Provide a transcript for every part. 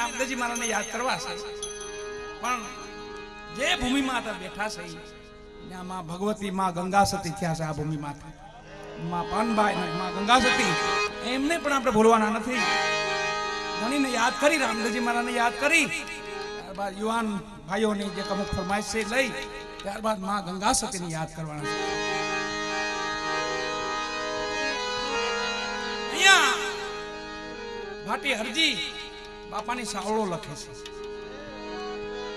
રામદેવજી મારાને યાદ કરવા છે. પણ જે ભૂમિ માતા બેઠા છે ત્યાં માં ભગવતી, માં ગંગા સતી થયા છે આ ભૂમિ માતા. માં પાનભાઈ માં ગંગા સતી એમને પણ આપણે ભૂલવાના નથી. ઘણીને યાદ કરી રામદાસજી મારાને યાદ કરી. ત્યારબાદ યુવાન ભાઈઓની જે અમુક ફરમાઈશ છે લઈ, ત્યારબાદમાં ગંગા સતીને યાદ કરવાના છે. ભાટી હરજી બાપાની સાવળો લખે છે.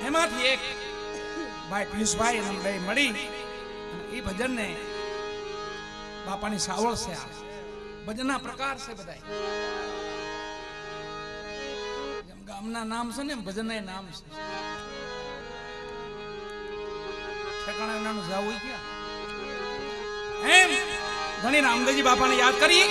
એમાંથી એક ભાઈ પિયુષભાઈ અને બે મળી અને એ ભજનને બાપાની સાવળ છે આ. ભજનના પ્રકાર છે બધા જેમ ગામના નામ છે ને ભજન ભજનના નામ છે. ઠેકાણા એનાનું જાવું ક્યાં? એમ ઘણી રામદેવજી બાપાને યાદ કરી.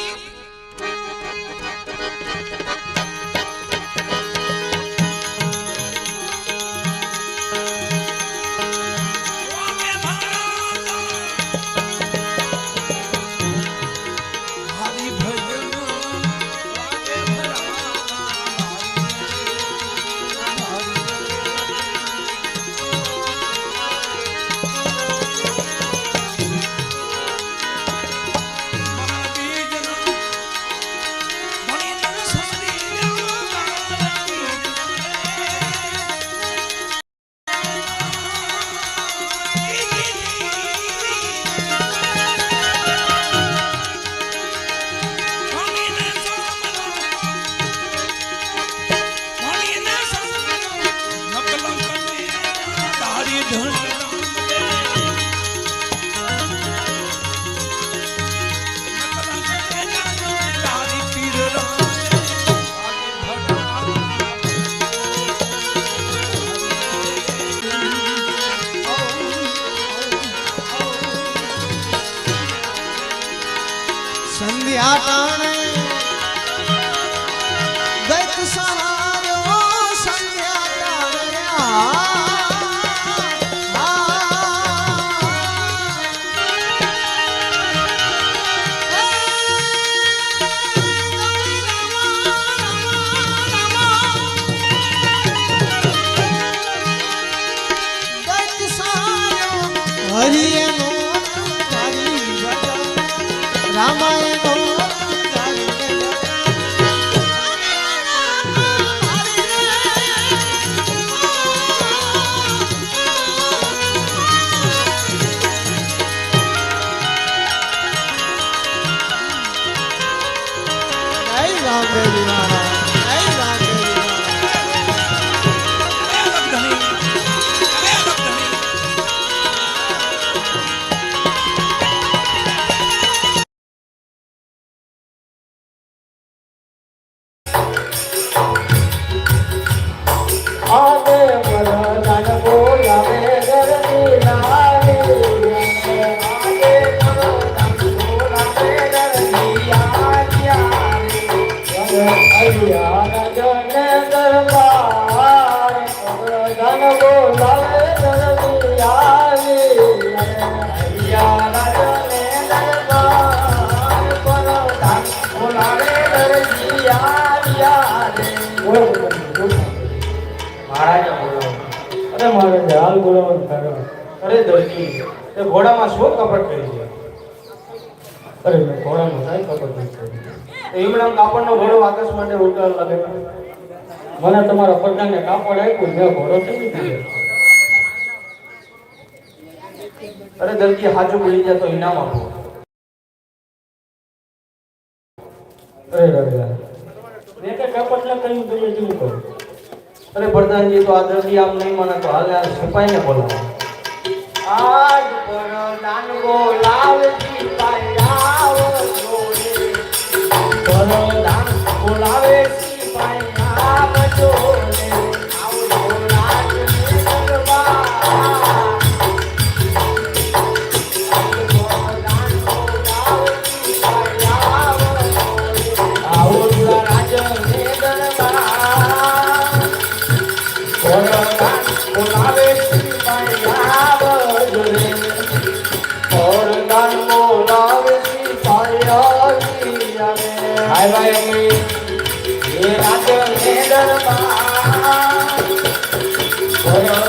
અરે મહારાજ હાલ ગોળામાં અરે દર્શી તે ઘોડામાં શું કપટ કરી છે? અરે મેં ઘોડામાં કાંઈ કપટ નથી કરી હિમણામ કાપડનો ઘોડો આકાશ માટે ઉડાડ લાગે મને તમારા પ્રધાને કાપડ આપ્યું, મેં ઘોડો કેવી દીધો અરે દર્દી હાજુ બોલી જાય તો ઇનામ આપો. અરે રાજા મેં કઈ કપટ ના કર્યું, તમે કેવું કરું? અરે પ્રધાનજી તો આ દર્દી આમ નહીં મને તો હાલે આ સિપાહીને બોલાવો આજ પ્રધાન બોલાવતી પાયાવ જોડે પ્રધાન બોલાવે સિપાહી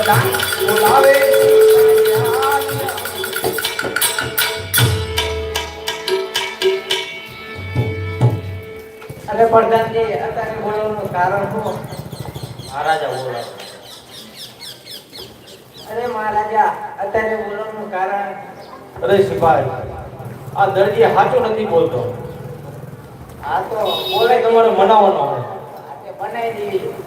અરે પ્રધાનજી અત્યારે બોલવાનું કારણ શું? મહારાજા બોલો. અરે મહારાજા અત્યારે બોલવાનું કારણ? અરે સિપાહી આ દરજી સાચું નથી બોલતો. આ તો બોલે. તમારે મનાવવાનો બનાવી દીધી.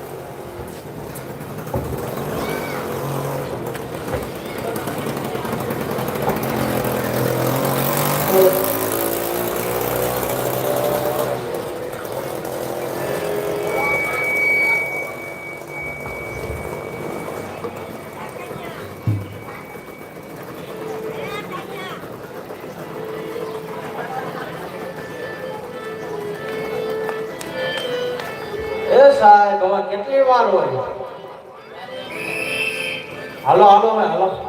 એ સાહેબ હવે કેટલી વાર હોય? હાલો હાલો હાલો.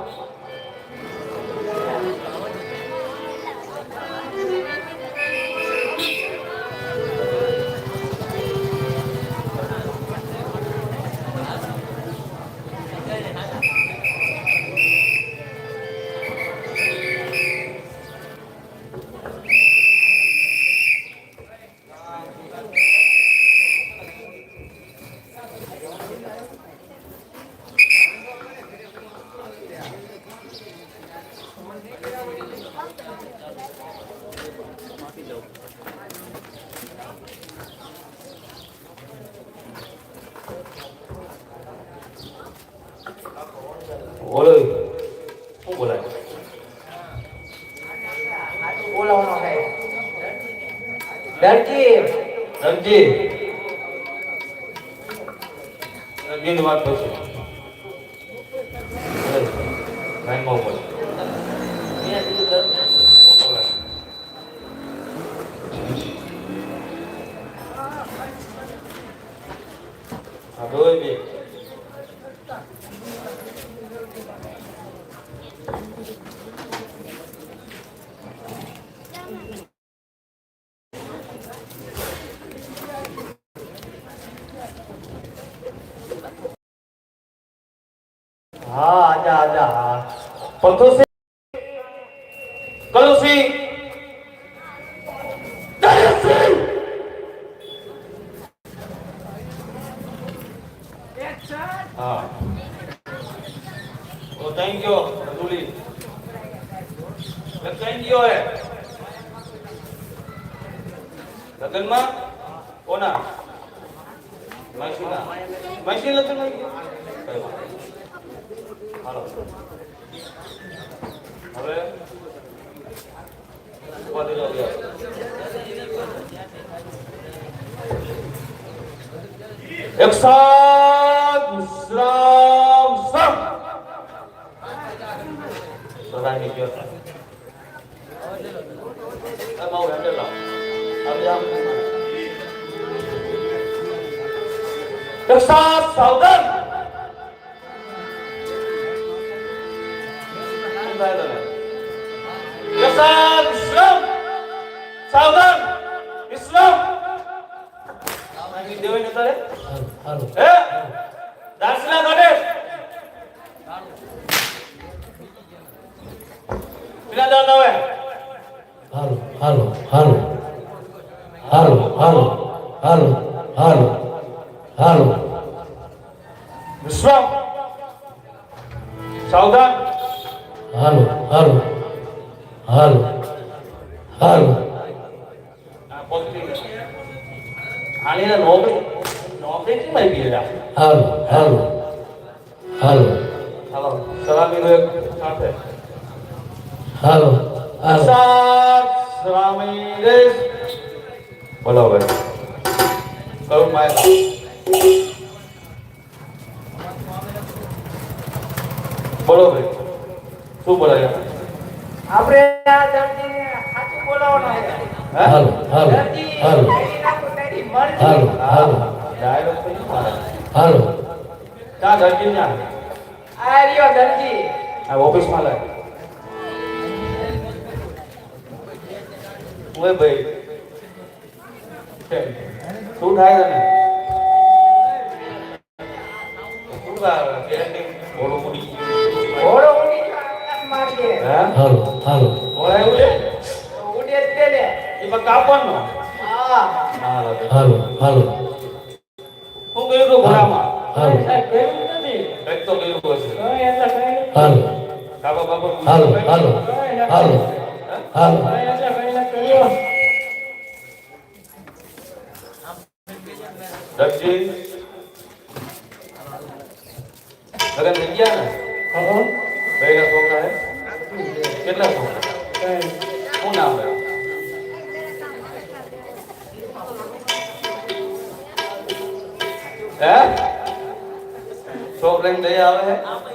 દરજી રણજી રણજીની વાત કરશું લાઈનમાં બોલો હા દોય બે. Perkusi Kelusi Kelusi Ah. Oh, thank you, Azuli. Thank you, eh. Lagan ma? Ona? Maisina? Maisina lagan ma? Hello. હવે ઉપાધિ લો બે. એક સાથ વિશ્રામ સમ સદાની ગયો આ બહુ હેન્ડલ લાવ હવે આમ એક સાથ સાવધાન Eh? Darsila kade? Bila dah tahu ya? Halo, halo, halo. Halo, halo, halo, Bila Halo, halo. Halo. Halo Salam itu sampai Halo. Halo. Asal Ramires બોલો હવે કયું માય બોલો ભાઈ શું બોલાય આપણે આ દરજીને સાચું બોલાવવાનું Halo, halo. દરજી Halo. એની નાખો કા ના દર્જી ત્યાં આ રહ્યો દરજી આ ઓફિસમાં લાય. ઓય ભાઈ. શું થાય તને? શું હા? હાલો હાલો. ઓળા એવું ઉડે તે ને એમાં કાપવાનો? હા. હાલો હાલો હું ગયું તો ઘોડામાં હાલો સાહેબ ગયું જ નથી કંઈક તો ગયું હશે કઈ એટલે કઈ હાલો કાકા બાપા હાલો હાલો હાલો હાલો કઈ એટલે કઈ ના કર્યો દક્ષિણ લગન થઈ ગયા ને હા બે ના છોકરા હે કેટલા છોકરા કઈ શું નામ હે છોકરાને દયા આવે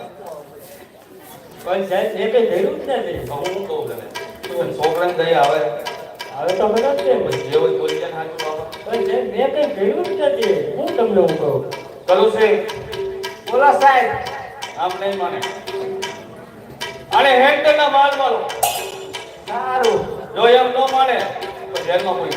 પણ સાહેબ જે કઈ કર્યું જ નથી હું કહું તને? તું છોકરાને દયા આવે હવે તો બધા છે. જે હોય બોલી જાય સાચું બાપા પણ સાહેબ મેં કઈ કર્યું જ નથી. હું તમને હું કહું? કરું છે. બોલા સાહેબ. આમ નહીં માને. અને ના માલ મારો સારું. જો એમ ન માને તો જેલમાં પૂરી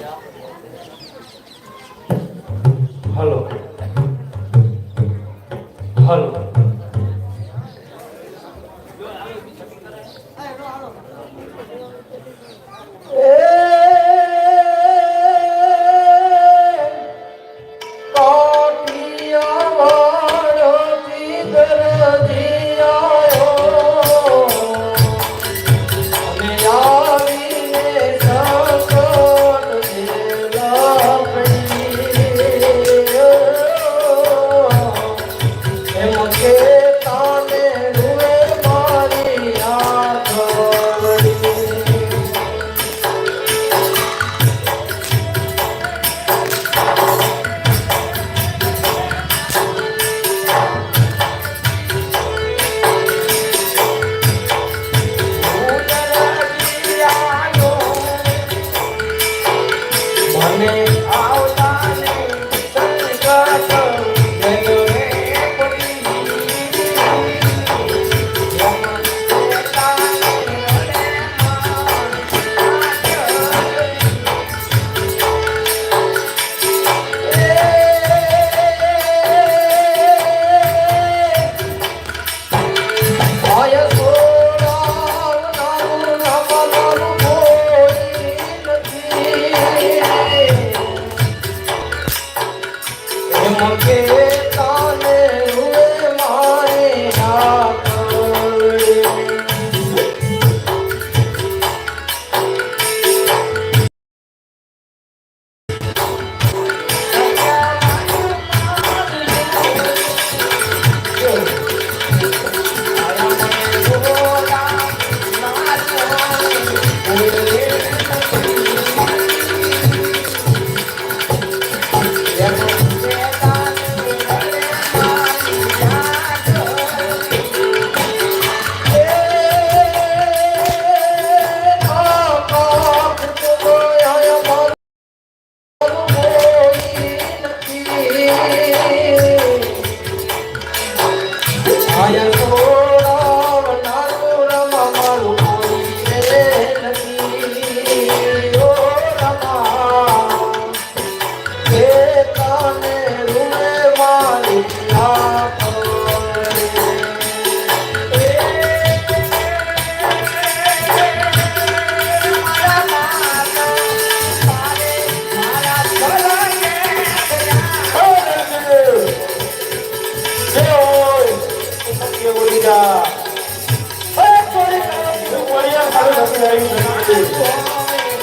Yeah. Yeah.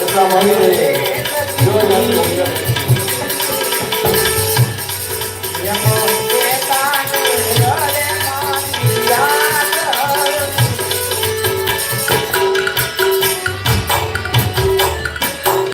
એટલા માંગી રહી જો